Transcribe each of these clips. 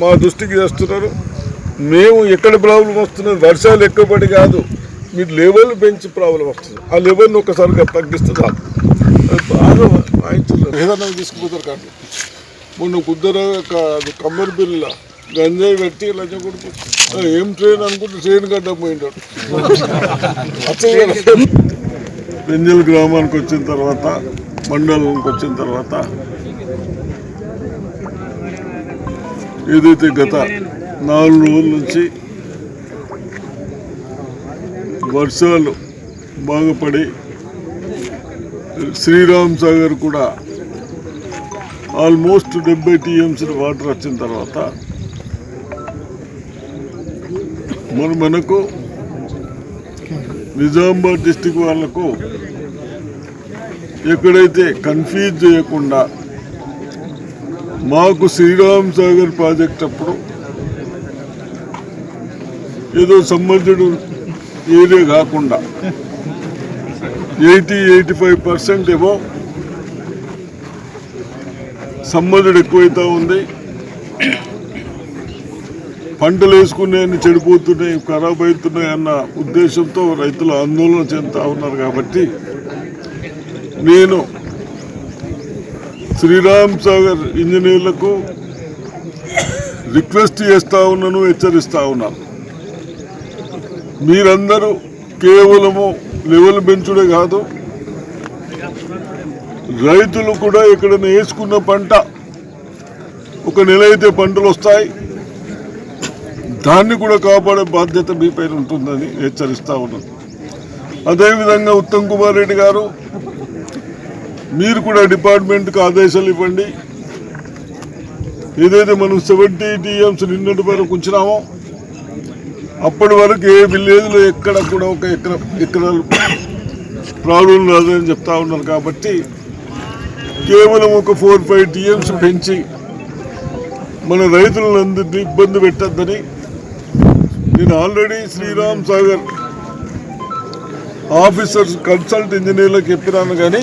మా దృష్టికి చేస్తున్నారు. మేము ఎక్కడ ప్రాబ్లం వస్తున్నది వర్షాలు ఎక్కువపడి కాదు. మీరు లెవెల్ పెంచి ప్రాబ్లం వస్తుంది. ఆ లెవెల్ని ఒకసారిగా తగ్గిస్తే చాలు. అది బాగా తీసుకుపోతారు కాదు. మొన్న కుద్దర కమ్మరి బిల్ల గంజాయి పెట్టి లంచం కొడుకు ఆ, ఏం ట్రైన్ అనుకుంటే ట్రైన్ గడ్డ పోయింటాడు. పెంజల్ గ్రామానికి వచ్చిన తర్వాత మండలానికి వచ్చిన తర్వాత ఏదైతే గత నాలుగు రోజుల నుంచి వర్షాలు బాగుపడి శ్రీరామ్ సాగర్ కూడా ఆల్మోస్ట్ డెబ్బై టీఎంసీ వాటర్ వచ్చిన తర్వాత మన మనకు నిజామాబాద్ డిస్టిక్ వాళ్ళకు ఎక్కడైతే కన్ఫ్యూజ్ చేయకుండా మాకు శ్రీరామ్ సాగర్ ప్రాజెక్ట్ అప్పుడు ఏదో సంబంధుడు ఏరియా కాకుండా ఎయిటీ ఎయిటీ ఫైవ్ పర్సెంట్ ఏమో సంబంధుడు ఎక్కువైతా ఉంది. పంటలు వేసుకునే చెడిపోతున్నాయి ఖరాబ్ అవుతున్నాయి అన్న ఉద్దేశంతో రైతులు ఆందోళన చెందుతా ఉన్నారు కాబట్టి నేను శ్రీరామ్ సాగర్ ఇంజనీర్లకు రిక్వెస్ట్ చేస్తా ఉన్నాను హెచ్చరిస్తా ఉన్నాను మీరందరూ కేవలము లెవెల్ పెంచుడే కాదు రైతులు కూడా ఎక్కడైనా వేసుకున్న పంట ఒక నెల అయితే పంటలు వస్తాయి. దాన్ని కూడా కాపాడే బాధ్యత మీ పైన ఉంటుందని హెచ్చరిస్తా ఉన్నాను. అదేవిధంగా ఉత్తమ్ కుమార్ రెడ్డి గారు మీరు కూడా డిపార్ట్మెంట్కి ఆదేశాలు ఇవ్వండి. ఏదైతే మనం సెవెంటీ టీఎంస్ నిన్నటి వరకు ఉంచినామో అప్పటి వరకు ఏ విలేజ్లో ఎక్కడ కూడా ఒక ఎక్కడ ఎకరాలు ప్రాబ్లం రాదని చెప్తా ఉన్నారు కాబట్టి కేవలం ఒక ఫోర్ ఫైవ్ టీఎంస్ పెంచి మన రైతులందరినీ ఇబ్బంది పెట్టద్దని నేను already Sriram Sagar officers consult ఇంజనీర్లకు చెప్పినాను కానీ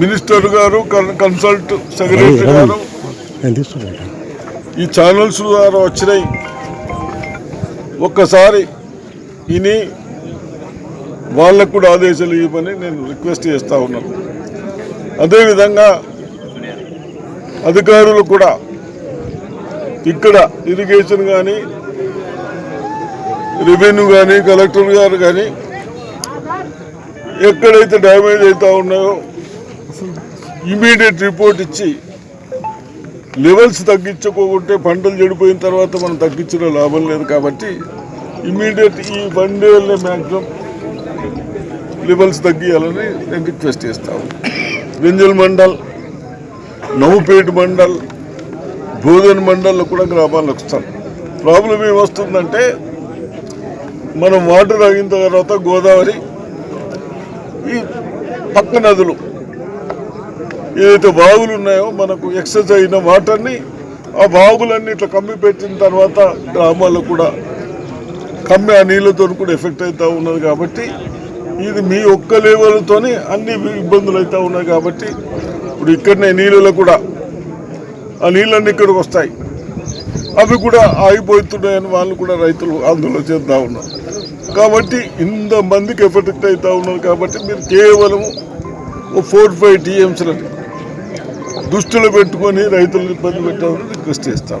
మినిస్టర్ గారు కన్- కన్సల్ట్ సెక్రటరీ గారు. ఈ ఛానల్స్ ద్వారా వచ్చినాయి. ఒక్కసారి విని వాళ్ళకు కూడా ఆదేశాలు ఇవ్వమని నేను రిక్వెస్ట్ చేస్తా ఉన్నాను అదేవిధంగా అధికారులు కూడా ఇక్కడ ఇరిగేషన్ కానీ రెవెన్యూ కానీ కలెక్టర్ గారు కానీ ఎక్కడైతే డ్యామేజ్ అవుతా ఉన్నాయో ఇమీడియట్ రిపోర్ట్ ఇచ్చి లెవెల్స్ తగ్గించుకోకుంటే పంటలు చెడిపోయిన తర్వాత మనం తగ్గించిన లాభం లేదు కాబట్టి ఇమీడియట్ ఈ వన్ డేలే మ్యాక్సిమం లెవెల్స్ తగ్గియాలని నేను రిక్వెస్ట్ చేస్తాను వెంజల్ మండల్ నవ్వుపేట మండల్ బోధన్ మండల్లో కూడా గ్రామాలకు వస్తాను ప్రాబ్లం ఏమొస్తుందంటే మనం వాటర్ తాగిన తర్వాత గోదావరి ఈ పక్క నదులు ఏదైతే బావులు ఉన్నాయో మనకు ఎక్సెస్ అయిన వాటర్ని ఆ బావులన్నీ ఇట్లా కమ్మి పెట్టిన తర్వాత గ్రామాల్లో కూడా కమ్మి ఆ నీళ్ళతో కూడా ఎఫెక్ట్ అవుతూ ఉన్నది కాబట్టి ఇది మీ ఒక్క లెవెల్తోనే అన్ని ఇబ్బందులు అవుతూ ఉన్నాయి కాబట్టి ఇప్పుడు ఇక్కడనే నీళ్ళలో కూడా ఆ నీళ్ళన్నీ ఇక్కడికి వస్తాయి. అవి కూడా ఆగిపోతున్నాయని వాళ్ళు కూడా రైతులు ఆందోళన చేస్తూ ఉన్నారు. కాబట్టి ఇంతమందికి ఎఫెక్ట్ అవుతూ ఉన్నారు కాబట్టి మీరు కేవలం ఓ ఫోర్ ఫైవ్ టీఎంసీలని దృష్టిలో పెట్టుకొని రైతులను ఇబ్బంది పెట్టాలని రిక్వెస్ట్ చేస్తాం